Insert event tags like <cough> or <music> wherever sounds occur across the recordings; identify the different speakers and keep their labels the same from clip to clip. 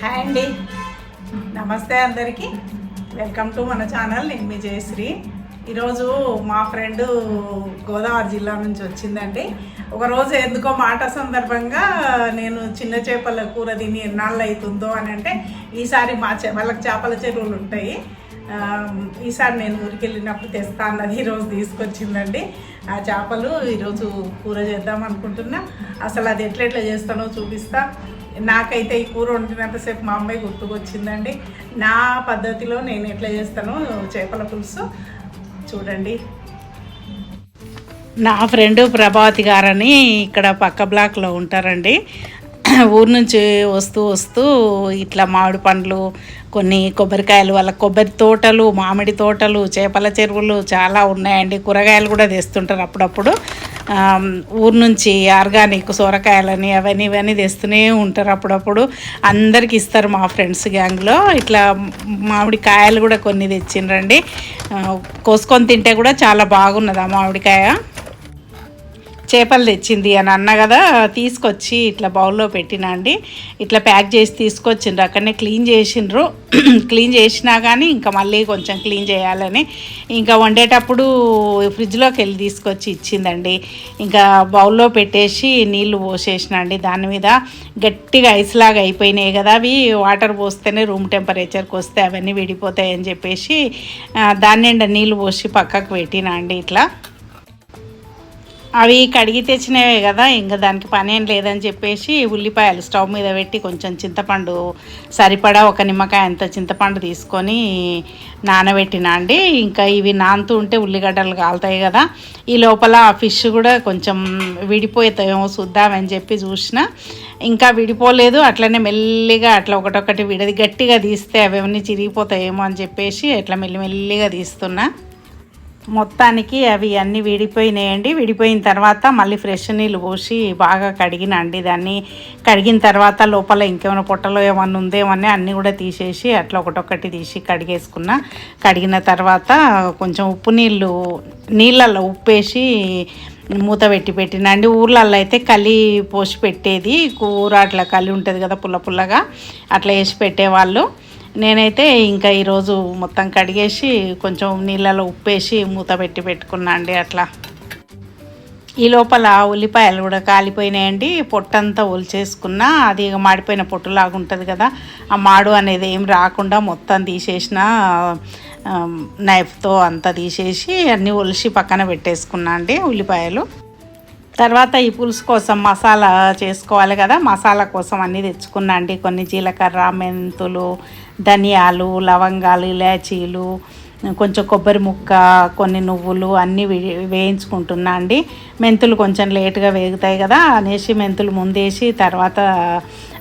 Speaker 1: Hi అండి. నమస్తే అందరికీ. వెల్కమ్ టు మన ఛానల్. నేను మీ జయశ్రీ. ఈరోజు మా ఫ్రెండ్ గోదావరి జిల్లా నుంచి వచ్చిందండి. ఒకరోజు ఎందుకో మాట సందర్భంగా నేను చిన్న చేపల కూర తిని ఎన్నాళ్ళు అవుతుందో అని అంటే ఈసారి మా చే వాళ్ళకి చేపల చెరువులు ఉంటాయి. ఈసారి నేను ఊరికి వెళ్ళినప్పుడు తెస్తా అన్నది ఈరోజు తీసుకొచ్చిందండి. ఆ చేపలు ఈరోజు కూర చేద్దాం అనుకుంటున్నా. అసలు అది ఎట్లెట్లా చేస్తానో చూపిస్తా. నాకైతే ఈ కూర వండినంతసేపు మా అమ్మాయి గుర్తుకొచ్చిందండి. నా పద్ధతిలో నేను ఎట్లా చేస్తానో చేపల పులుసు చూడండి. నా ఫ్రెండ్ ప్రభావతి గారని ఇక్కడ పక్క బ్లాక్లో ఉంటారండి. ఊరు నుంచి వస్తూ వస్తూ ఇట్లా మామిడి పండ్లు కొన్ని కొబ్బరికాయలు వాళ్ళ కొబ్బరి తోటలు మామిడి తోటలు చేపల చెరువులు చాలా ఉన్నాయండి. కూరగాయలు కూడా తెస్తుంటారు అప్పుడప్పుడు. ఊరు నుంచి ఆర్గానిక్ సొరకాయలని అవన్నీ ఇవన్నీ తెస్తూనే ఉంటారు అప్పుడప్పుడు. అందరికి ఇస్తారు మా ఫ్రెండ్స్ గ్యాంగ్లో ఇట్లా మామిడి కాయలు కూడా కొన్ని తెచ్చిండ్రండి. కోసుకొని తింటే కూడా చాలా బాగున్నది ఆ మామిడికాయ చేపలు తెచ్చింది అని అన్న కదా తీసుకొచ్చి ఇట్లా బౌల్లో పెట్టినా అండి. ఇట్లా ప్యాక్ చేసి తీసుకొచ్చిండ్రు. అక్కడనే క్లీన్ చేసిండ్రు. <clears throat> క్లీన్ చేసినా కానీ ఇంకా మళ్ళీ కొంచెం క్లీన్ చేయాలని. ఇంకా వండేటప్పుడు ఫ్రిడ్జ్లోకి వెళ్ళి తీసుకొచ్చి ఇచ్చిందండి. ఇంకా బౌల్లో పెట్టేసి నీళ్ళు పోసేసిన అండి. దాని మీద గట్టిగా ఐస్ లాగా అయిపోయినాయి కదా అవి. వాటర్ పోస్తేనే రూమ్ టెంపరేచర్కి వస్తే అవన్నీ విడిపోతాయని చెప్పేసి దాన్ని దాని నిండా నీళ్ళు పోసి పక్కకు పెట్టినా అండి ఇట్లా. అవి కడిగి తెచ్చినవే కదా ఇంకా దానికి పని ఏం లేదని చెప్పేసి ఉల్లిపాయలు స్టవ్ మీద పెట్టి కొంచెం చింతపండు సరిపడా ఒక నిమ్మకాయ అంత చింతపండు తీసుకొని నానబెట్టినా అండి. ఇంకా ఇవి నానుతూ ఉంటే ఉల్లిగడ్డలు కాలుతాయి కదా ఈ లోపల ఆ ఫిష్ కూడా కొంచెం విడిపోతాయేమో చూద్దామని చెప్పి చూసిన. ఇంకా విడిపోలేదు అట్లనే మెల్లిగా అట్లా ఒకటొకటి విడది గట్టిగా తీస్తే అవన్నీ చిరిగిపోతాయేమో అని చెప్పేసి అట్లా మెల్లిమెల్లిగా తీస్తున్నా. మొత్తానికి అవి అన్నీ విడిపోయినాయండి. విడిపోయిన తర్వాత మళ్ళీ ఫ్రెష్ నీళ్ళు పోసి బాగా కడిగినండి. దాన్ని కడిగిన తర్వాత లోపల ఇంకేమైనా పొట్టలో ఏమన్నా ఉందేమని అన్నీ కూడా తీసేసి అట్లా ఒకటొకటి తీసి కడిగేసుకున్న. కడిగిన తర్వాత కొంచెం ఉప్పు నీళ్ళు నీళ్ళల్లో ఉప్పేసి మూత పెట్టి పెట్టినండి ఊర్లలో అయితే కలి పోసి పెట్టేది. కూర అట్లా కలి ఉంటుంది కదా పుల్ల పుల్లగా. అట్లా వేసి పెట్టేవాళ్ళు. నేనైతే ఇంకా ఈరోజు మొత్తం కడిగేసి కొంచెం నీళ్ళలో ఉప్పేసి మూత పెట్టి పెట్టుకున్నా అండి అట్లా. ఈ లోపల ఉల్లిపాయలు కూడా కాలిపోయినాయండి. పొట్టంతా ఒలిచేసుకున్నా అది ఇక మాడిపోయిన పొట్టులాగా ఉంటుంది కదా ఆ మాడు అనేది ఏం రాకుండా మొత్తం తీసేసిన నైఫ్తో అంతా తీసేసి అన్నీ ఒలిసి పక్కన పెట్టేసుకున్నా అండి ఉల్లిపాయలు. తర్వాత ఈ పులుసు కోసం మసాలా చేసుకోవాలి కదా. మసాలా కోసం అన్నీ తెచ్చుకున్నా అండి. కొన్ని జీలకర్ర మెంతులు ధనియాలు లవంగాలు ఇలాచీలు కొంచెం కొబ్బరి ముక్క కొన్ని నువ్వులు అన్నీ వే- వేయించుకుంటున్నా అండి. మెంతులు కొంచెం లేటుగా వేగుతాయి కదా అనేసి మెంతులు ముందేసి తర్వాత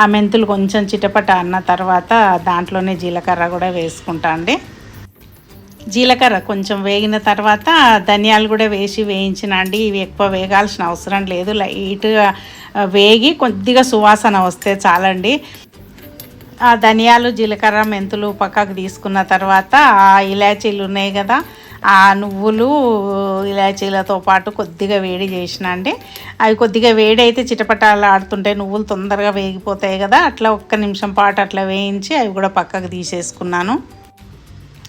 Speaker 1: ఆ మెంతులు కొంచెం చిటపట అన్న తర్వాత దాంట్లోనే జీలకర్ర కూడా వేసుకుంటా అండి. జీలకర్ర కొంచెం వేగిన తర్వాత ధనియాలు కూడా వేసి వేయించిన అండి. ఇవి ఎక్కువ వేగాల్సిన అవసరం లేదు. లైట్గా వేగి కొద్దిగా సువాసన వస్తే చాలండి. ఆ ధనియాలు జీలకర్ర మెంతులు పక్కకు తీసుకున్న తర్వాత ఆ ఇలాచీలు ఉన్నాయి కదా ఆ నువ్వులు ఇలాచీలతో పాటు కొద్దిగా వేడి చేసిన అండి. అవి కొద్దిగా వేడి అయితే చిటపటాలు ఆడుతుంటే నువ్వులు తొందరగా వేగిపోతాయి కదా అట్లా ఒక్క నిమిషం పాటు అట్లా వేయించి అవి కూడా పక్కకు తీసేసుకున్నాను.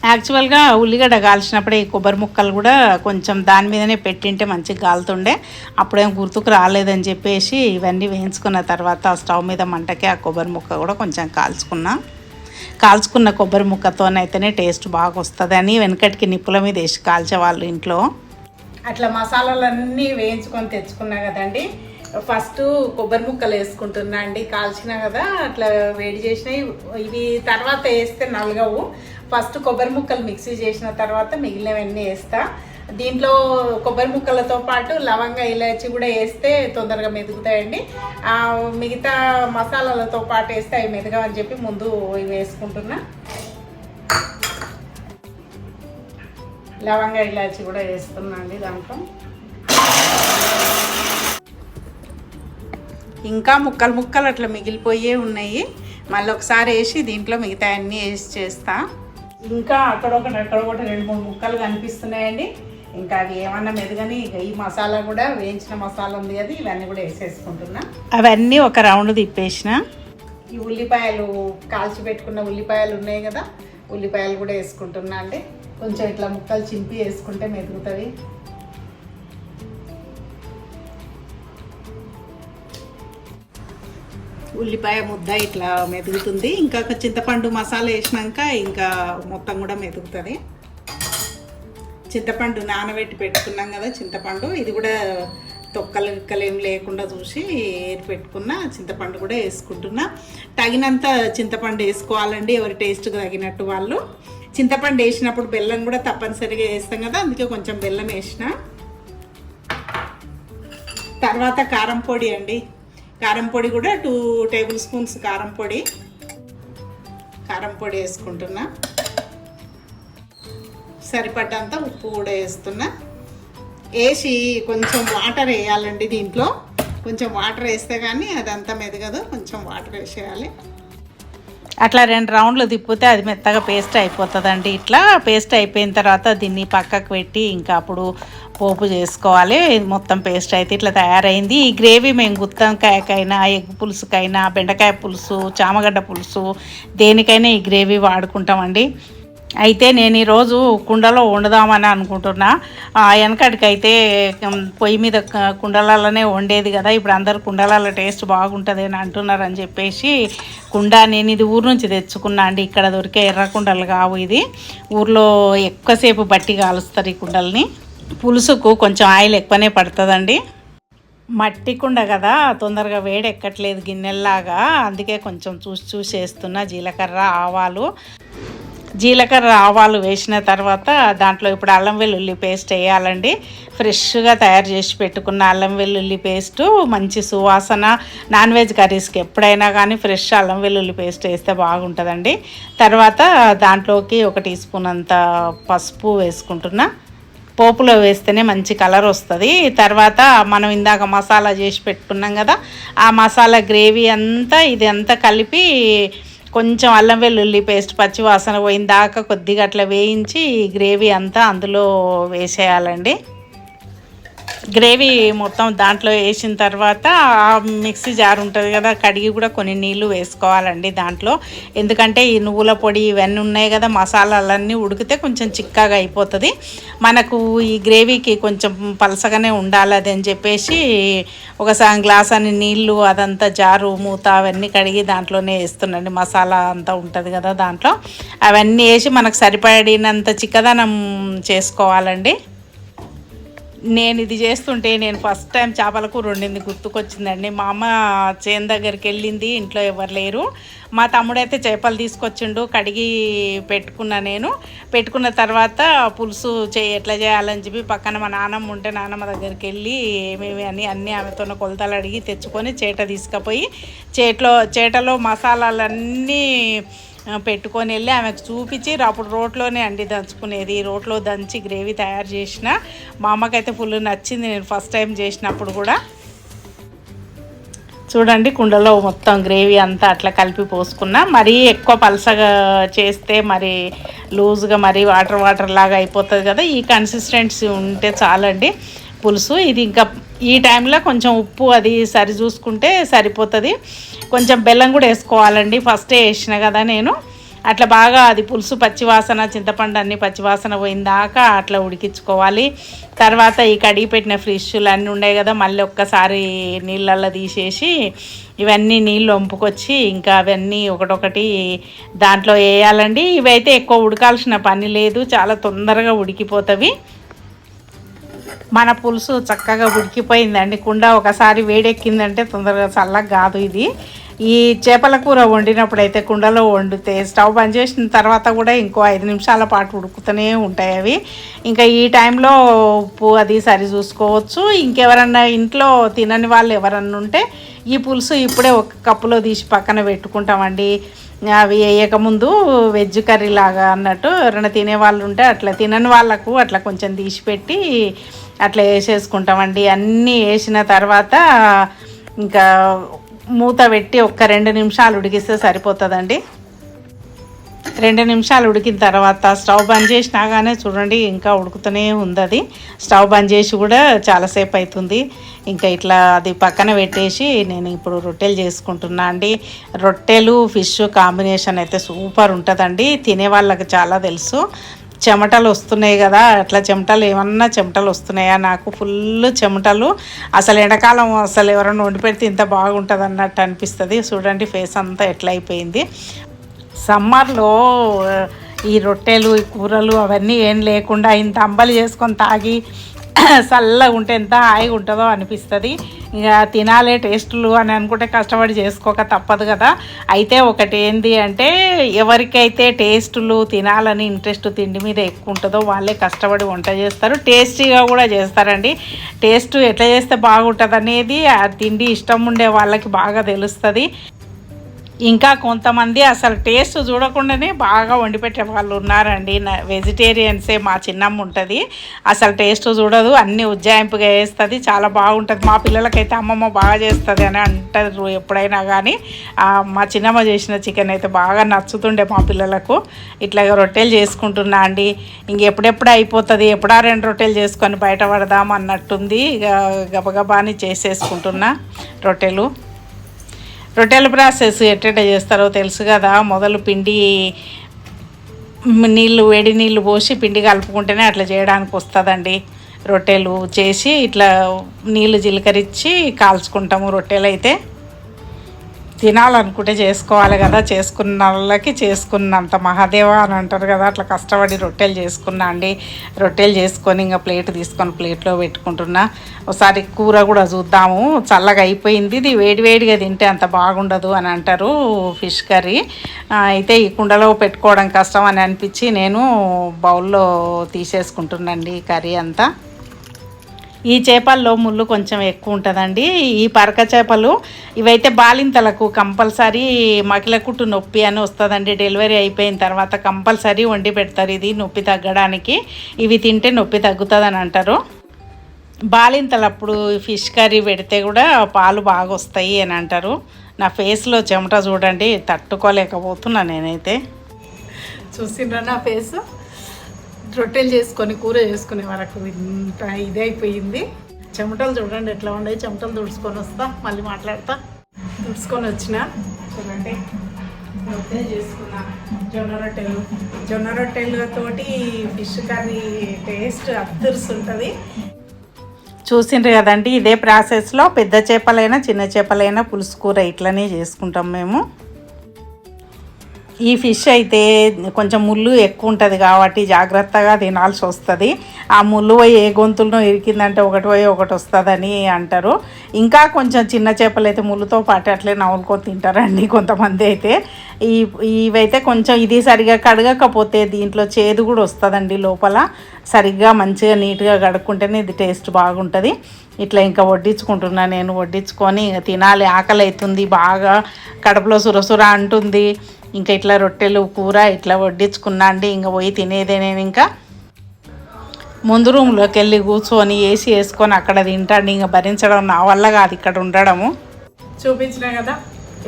Speaker 1: యాక్చువల్గా ఉల్లిగడ్డ కాల్చినప్పుడే ఈ కొబ్బరి ముక్కలు కూడా కొంచెం దాని మీదనే పెట్టింటే మంచిగా కాలుతుండే. అప్పుడేం గుర్తుకు రాలేదని చెప్పేసి ఇవన్నీ వేయించుకున్న తర్వాత స్టవ్ మీద మంటకి ఆ కొబ్బరి ముక్క కూడా కొంచెం కాల్చుకున్నా. కాల్చుకున్న కొబ్బరి ముక్కతోనైతేనే టేస్ట్ బాగా వస్తుందని వెనకటికి నిప్పుల మీద వేసి కాల్చేవాళ్ళు ఇంట్లో. అట్లా మసాలాలన్నీ వేయించుకొని తెచ్చుకున్నా కదండి. ఫస్ట్ కొబ్బరి ముక్కలు వేసుకుంటున్నా అండి. కాల్చిన కదా అట్లా వేడి చేసినవి. ఇవి తర్వాత వేస్తే నలగవు. ఫస్ట్ కొబ్బరి ముక్కలు మిక్సీ చేసిన తర్వాత మిగిలినవన్నీ వేస్తా. దీంట్లో కొబ్బరి ముక్కలతో పాటు లవంగ ఇలాచి కూడా వేస్తే తొందరగా మెదుగుతాయండి. ఆ, మిగతా మసాలాలతో పాటు వేస్తే అవి మెదగవని చెప్పి ముందు ఇవి వేసుకుంటున్నా. లవంగ ఇలాచి కూడా వేస్తున్నా అండి దాంట్లో. ఇంకా ముక్కలు ముక్కలు అట్లా మిగిలిపోయే ఉన్నాయి. మళ్ళీ ఒకసారి వేసి దీంట్లో మిగతా అన్నీ వేసి చేస్తా. ఇంకా అక్కడ ఒకటి అక్కడ ఒకటి రెండు మూడు ముక్కలు కనిపిస్తున్నాయండి. ఇంకా అవి ఏమన్నా మెరుగని ఇక ఈ మసాలా కూడా వేయించిన మసాలా ఉంది కదా ఇవన్నీ కూడా వేసేసుకుంటున్నా. అవన్నీ ఒక రౌండ్ తిప్పేసిన. ఈ ఉల్లిపాయలు కాల్చి పెట్టుకున్న ఉల్లిపాయలు ఉన్నాయి కదా ఉల్లిపాయలు కూడా వేసుకుంటున్నా అండి. కొంచెం ఇట్లా ముక్కలు చింపి వేసుకుంటే మెదుగుతుంది ఉల్లిపాయ ముద్ద ఇట్లా మెదుగుతుంది. ఇంకా చింతపండు మసాలా వేసినాక ఇంకా మొత్తం కూడా మెదుగుతుంది. చింతపండు నానబెట్టి పెట్టుకున్నాం కదా చింతపండు. ఇది కూడా తొక్కలు గిక్కలు ఏం లేకుండా చూసి ఏరి పెట్టుకున్న చింతపండు కూడా వేసుకుంటున్నా. తగినంత చింతపండు వేసుకోవాలండి ఎవరి టేస్ట్కి తగినట్టు వాళ్ళు. చింతపండు వేసినప్పుడు బెల్లం కూడా తప్పనిసరిగా వేస్తాం కదా అందుకే కొంచెం బెల్లం వేసిన. తర్వాత కారం పొడి అండి. కారం పొడి కూడా టూ టేబుల్ స్పూన్స్ కారం పొడి. కారం పొడి వేసుకుంటున్నా. సరిపడ్డంత ఉప్పు కూడా వేస్తున్నా. వేసి కొంచెం వాటర్ వేయాలండి దీంట్లో. కొంచెం వాటర్ వేస్తే కానీ అదంతా మెదగదు కొంచెం వాటర్ వేసేయాలి. అట్లా రెండు రౌండ్లు తిప్పితే అది మెత్తగా పేస్ట్ అయిపోతుందండి. ఇట్లా పేస్ట్ అయిపోయిన తర్వాత దీన్ని పక్కకు పెట్టి ఇంకా అప్పుడు పోపు చేసుకోవాలి. మొత్తం పేస్ట్ అయితే ఇట్లా తయారైంది. ఈ గ్రేవీ మేము గుత్తంకాయకైనా ఎగ్ పులుసుకైనా బెండకాయ పులుసు చామగడ్డ పులుసు దేనికైనా ఈ గ్రేవీ వాడుకుంటామండి. అయితే నేను ఈరోజు కుండలో వండుదామని అనుకుంటున్నా. ఆ, వెనకటికైతే పొయ్యి మీద కుండలలోనే వండేది కదా. ఇప్పుడు అందరు కుండలాల టేస్ట్ బాగుంటుంది అని అంటున్నారు అని చెప్పేసి కుండ నేను ఇది ఊరు నుంచి తెచ్చుకున్నా అండి. ఇక్కడ దొరికే ఎర్ర కుండలు కావు ఇది. ఊర్లో ఎక్కువసేపు బట్టి కాలుస్తారు ఈ కుండల్ని. పులుసుకు కొంచెం ఆయిల్ ఎక్కువనే పడుతుందండి. మట్టి కుండ కదా తొందరగా వేడి ఎక్కట్లేదు గిన్నెల్లాగా. అందుకే కొంచెం చూసి చూసి వేస్తున్నా జీలకర్ర ఆవాలు. జీలకర్ర ఆవాలు వేసిన తర్వాత దాంట్లో ఇప్పుడు అల్లం వెల్లుల్లి పేస్ట్ వేయాలండి. ఫ్రెష్గా తయారు చేసి పెట్టుకున్న అల్లం వెల్లుల్లి పేస్టు మంచి సువాసన నాన్ వెజ్ కర్రీస్కి ఎప్పుడైనా కానీ ఫ్రెష్ అల్లం వెల్లుల్లి పేస్ట్ వేస్తే బాగుంటుందండి. తర్వాత దాంట్లోకి ఒక టీ స్పూన్ అంత పసుపు వేసుకుంటున్నా. పోపులో వేస్తేనే మంచి కలర్ వస్తుంది. తర్వాత మనం ఇందాక మసాలా చేసి పెట్టుకున్నాం కదా ఆ మసాలా గ్రేవీ అంతా ఇది అంతా కలిపి కొంచెం అల్లం వెల్లుల్లి పేస్ట్ పచ్చి వాసన పోయిన దాకా కొద్దిగా అట్లా వేయించి గ్రేవీ అంతా అందులో వేసేయాలండి. గ్రేవీ మొత్తం దాంట్లో వేసిన తర్వాత ఆ మిక్సీ జార్ ఉంటుంది కదా కడిగి కూడా కొన్ని నీళ్ళు వేసుకోవాలండి దాంట్లో. ఎందుకంటే ఈ నువ్వుల పొడి ఇవన్నీ ఉన్నాయి కదా మసాలాలన్నీ ఉడికితే కొంచెం చిక్కగా అయిపోతుంది. మనకు ఈ గ్రేవీకి కొంచెం పలసగానే ఉండాలి అది అని చెప్పేసి ఒక గ్లాస్ అని నీళ్ళు అదంతా జారు మూత అవన్నీ కడిగి దాంట్లోనే వేస్తున్నాండి మసాలా అంతా ఉంటుంది కదా దాంట్లో. అవన్నీ వేసి మనకు సరిపడినంత చిక్కదనం చేసుకోవాలండి. నేను ఇది చేస్తుంటే నేను ఫస్ట్ టైం చేపల కూర వండింది గుర్తుకొచ్చిందండి. మా అమ్మ చేను దగ్గరికి వెళ్ళింది ఇంట్లో ఎవరు లేరు. మా తమ్ముడైతే చేపలు తీసుకొచ్చిండు కడిగి పెట్టుకున్నా నేను. పెట్టుకున్న తర్వాత పులుసు చే ఎట్లా చేయాలని చెప్పి పక్కన మా నాన్నమ్మ ఉంటే నాన్నమ్మ దగ్గరికి వెళ్ళి ఏమేమి అని అన్నీ ఆమెతో కొలతలు అడిగి తెచ్చుకొని చేట తీసుకుపోయి చేట్లో చేటలో మసాలాలన్నీ పెట్టుకొని వెళ్ళి ఆమెకు చూపించి అప్పుడు రోట్లోనే అండి దంచుకునేది. రోట్లో దంచి గ్రేవీ తయారు చేసిన. మా అమ్మకైతే ఫుల్ నచ్చింది నేను ఫస్ట్ టైం చేసినప్పుడు కూడా. చూడండి కుండలో మొత్తం గ్రేవీ అంతా అట్లా కలిపి పోసుకున్నా. మరీ ఎక్కువ పలసగా చేస్తే మరి లూజ్గా మరి వాటర్ వాటర్ లాగా అయిపోతుంది కదా. ఈ కన్సిస్టెన్సీ ఉంటే చాలండి పులుసు. ఇది ఇంకా ఈ టైంలో కొంచెం ఉప్పు అది సరి చూసుకుంటే సరిపోతుంది. కొంచెం బెల్లం కూడా వేసుకోవాలండి. ఫస్టే వేసిన కదా నేను. అట్లా బాగా అది పులుసు పచ్చివాసన చింతపండు అన్ని పచ్చివాసన పోయిందాకా అట్లా ఉడికించుకోవాలి. తర్వాత ఈ కడిగి పెట్టిన ఫ్రిష్లు అన్నీ ఉన్నాయి కదా మళ్ళీ ఒక్కసారి నీళ్ళల్లో తీసేసి ఇవన్నీ నీళ్ళు వంపుకొచ్చి ఇంకా అవన్నీ ఒకటొకటి దాంట్లో వేయాలండి. ఇవైతే ఎక్కువ ఉడకాల్సిన పని లేదు చాలా తొందరగా ఉడికిపోతవి. మన పులుసు చక్కగా ఉడికిపోయిందండి. కుండ ఒకసారి వేడెక్కిందంటే తొందరగా చల్లగా కాదు ఇది. ఈ చేపల కూర వండినప్పుడు అయితే కుండలో వండితే స్టవ్ బంద్ చేసిన తర్వాత కూడా ఇంకో ఐదు నిమిషాల పాటు ఉడుకుతూనే ఉంటాయి అవి. ఇంకా ఈ టైంలో ఉప్పు అది సరి చూసుకోవచ్చు. ఇంకెవరన్నా ఇంట్లో తినని వాళ్ళు ఎవరన్నా ఉంటే ఈ పులుసు ఇప్పుడే ఒక కప్పులో తీసి పక్కన పెట్టుకుంటామండి. అవి వేయకముందు వెజ్ కర్రీ లాగా అన్నట్టు ఎవరైనా తినే వాళ్ళు ఉంటే అట్లా తినని వాళ్ళకు అట్లా కొంచెం తీసి పెట్టి అట్లా వేసేసుకుంటామండి. అన్నీ వేసిన తర్వాత ఇంకా మూత పెట్టి ఒక్క రెండు నిమిషాలు ఉడికిస్తే సరిపోతుందండి. రెండు నిమిషాలు ఉడికిన తర్వాత స్టవ్ బంద్ చేసినాగానే చూడండి ఇంకా ఉడుకుతూనే ఉంది అది స్టవ్ బంద్ చేసి కూడా చాలాసేపు అవుతుంది ఇంకా ఇట్లా అది పక్కన పెట్టేసి నేను ఇప్పుడు రొట్టెలు చేసుకుంటున్నా అండి. రొట్టెలు ఫిష్ కాంబినేషన్ అయితే సూపర్ ఉంటుందండి. తినే వాళ్ళకి చాలా తెలుసు. చెమటలు వస్తున్నాయి కదా అట్లా చెమటలు ఏమన్నా చెమటలు వస్తున్నాయా? నాకు ఫుల్ చెమటలు. అసలు ఎండాకాలం అసలు ఎవరైనా వండి పెడితే ఇంత బాగుంటుంది అన్నట్టు అనిపిస్తుంది. చూడండి ఫేస్ అంతా ఎట్లా అయిపోయింది సమ్మర్లో ఈ రొట్టెలు ఈ కూరలు అవన్నీ ఏం లేకుండా ఇంత అంబలి చేసుకొని తాగి చల్లగా ఉంటే ఎంత హాయిగా ఉంటుందో అనిపిస్తుంది. ఇంకా తినాలే టేస్టులు అని అనుకుంటే కష్టపడి చేసుకోక తప్పదు కదా. అయితే ఒకటి ఏంది అంటే ఎవరికైతే టేస్టులు తినాలని ఇంట్రెస్ట్ తిండి మీద ఎక్కువ ఉంటుందో వాళ్ళే కష్టపడి వంట చేస్తారు. టేస్టీగా కూడా చేస్తారండి. టేస్ట్ ఎట్లా చేస్తే బాగుంటుంది అనేది ఆ తిండి ఇష్టం ఉండే వాళ్ళకి బాగా తెలుస్తుంది. ఇంకా కొంతమంది అసలు టేస్ట్ చూడకుండానే బాగా వండిపెట్టే వాళ్ళు ఉన్నారండి. వెజిటేరియన్సే మా చిన్నమ్మ ఉంటుంది. అసలు టేస్ట్ చూడదు. అన్నీ ఉజ్జాయింపుగా వేస్తుంది చాలా బాగుంటుంది. మా పిల్లలకైతే అమ్మమ్మ బాగా చేస్తుంది అని అంటారు ఎప్పుడైనా కానీ మా చిన్నమ్మ చేసిన చికెన్ అయితే బాగా నచ్చుతుండే మా పిల్లలకు. ఇట్లాగా రొట్టెలు చేసుకుంటున్నా అండి. ఇంకెప్పుడెప్పుడు అయిపోతుంది? ఎప్పుడా రెండు రొట్టెలు చేసుకొని బయట పడదాం అన్నట్టుంది. ఇక గబగబాని చేసేసుకుంటున్నా రొట్టెలు. రొట్టెల ప్రాసెస్ ఎట్టెట చేస్తారో తెలుసు కదా. మొదలు పిండి నీళ్ళు వేడి నీళ్ళు పోసి పిండి కలుపుకుంటేనే అట్లా చేయడానికి వస్తుందండి. రొట్టెలు చేసి ఇట్లా నీళ్ళు జీలకరించి కాల్చుకుంటాము రొట్టెలు అయితే తినాలనుకుంటే చేసుకోవాలి కదా చేసుకున్న వాళ్ళకి చేసుకున్నంత మహాదేవ అని అంటారు కదా అట్లా కష్టపడి రొట్టెలు చేసుకున్నా అండి. రొట్టెలు చేసుకొని ఇంకా ప్లేట్ తీసుకొని ప్లేట్లో పెట్టుకుంటున్నా. ఒకసారి కూర కూడా చూద్దాము. చల్లగా అయిపోయింది. ఇది వేడివేడిగా తింటే అంత బాగుండదు అని అంటారు ఫిష్ కర్రీ. అయితే ఈ కుండలో పెట్టుకోవడం కష్టం అని అనిపించి నేను బౌల్లో తీసేసుకుంటున్నాండి కర్రీ అంతా. ఈ చేపల్లో ముళ్ళు కొంచెం ఎక్కువ ఉంటుందండి. ఈ పరక చేపలు ఇవైతే బాలింతలకు కంపల్సరీ మకిలకుట్టు నొప్పి అని వస్తుందండి. డెలివరీ అయిపోయిన తర్వాత కంపల్సరీ వండి పెడతారు. ఇది నొప్పి తగ్గడానికి. ఇవి తింటే నొప్పి తగ్గుతుందని అంటారు. బాలింతలప్పుడు ఫిష్ కర్రీ పెడితే కూడా పాలు బాగా వస్తాయి అని అంటారు. నా ఫేస్లో చెమట చూడండి తట్టుకోలేకపోతున్నా నేనైతే. చూసిండ్రా నా ఫేస్? రొట్టెలు చేసుకొని కూర చేసుకునే వరకు ఇంత ఇదైపోయింది చెమటలు చూడండి ఎట్లా ఉండే చెమటలు తుడుచుకొని వస్తా మళ్ళీ మాట్లాడతా. తుడుచుకొని వచ్చిన. చూడండి. రొట్టె చేసుకున్నా జొన్న రొట్టెలు. జొన్న రొట్టెలతోటి ఫిష్ కర్రీ టేస్ట్ అద్దరుస్తుంటుంది చూసిండ్రు కదండి ఇదే ప్రాసెస్లో పెద్ద చేపలైనా చిన్న చేపలైనా పులుసు కూర ఇట్లనే చేసుకుంటాం మేము. ఈ ఫిష్ అయితే కొంచెం ముళ్ళు ఎక్కువ ఉంటుంది కాబట్టి జాగ్రత్తగా తినాల్సి వస్తుంది. ఆ ముళ్ళు పోయి ఏ గొంతులను ఇరికిందంటే ఒకటి పోయి ఒకటి వస్తుందని అంటారు. ఇంకా కొంచెం చిన్న చేపలు అయితే ముళ్ళుతో పాటు అట్లే నవ్వులుకొని తింటారండి కొంతమంది అయితే. ఈ ఇవైతే కొంచెం ఇది సరిగా కడగకపోతే దీంట్లో చేదు కూడా వస్తుందండి లోపల. సరిగ్గా మంచిగా నీట్గా కడుక్కుంటేనే ఇది టేస్ట్ బాగుంటుంది. ఇట్లా ఇంకా వడ్డించుకుంటున్నా నేను వడ్డించుకొని తినాలి. ఆకలి అవుతుంది బాగా కడుపులో సురసుర అంటుంది. ఇంకా ఇట్లా రొట్టెలు కూర ఇట్లా వడ్డించుకున్నా అండి. ఇంకా పోయి తినేదే నేను ఇంకా. ముందు రూమ్లోకి వెళ్ళి కూర్చొని ఏసీ వేసుకొని అక్కడ తింటాండి ఇంకా భరించడం నా వల్ల కాదు ఇక్కడ ఉండడము. చూపించిన కదా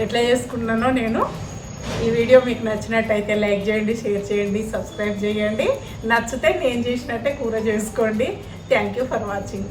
Speaker 1: ఎట్లా చేసుకున్నానో నేను. ఈ వీడియో మీకు నచ్చినట్టయితే లైక్ చేయండి షేర్ చేయండి సబ్స్క్రైబ్ చేయండి. నచ్చితే నేను చేసినట్టే కూర చేసుకోండి. Thank you for watching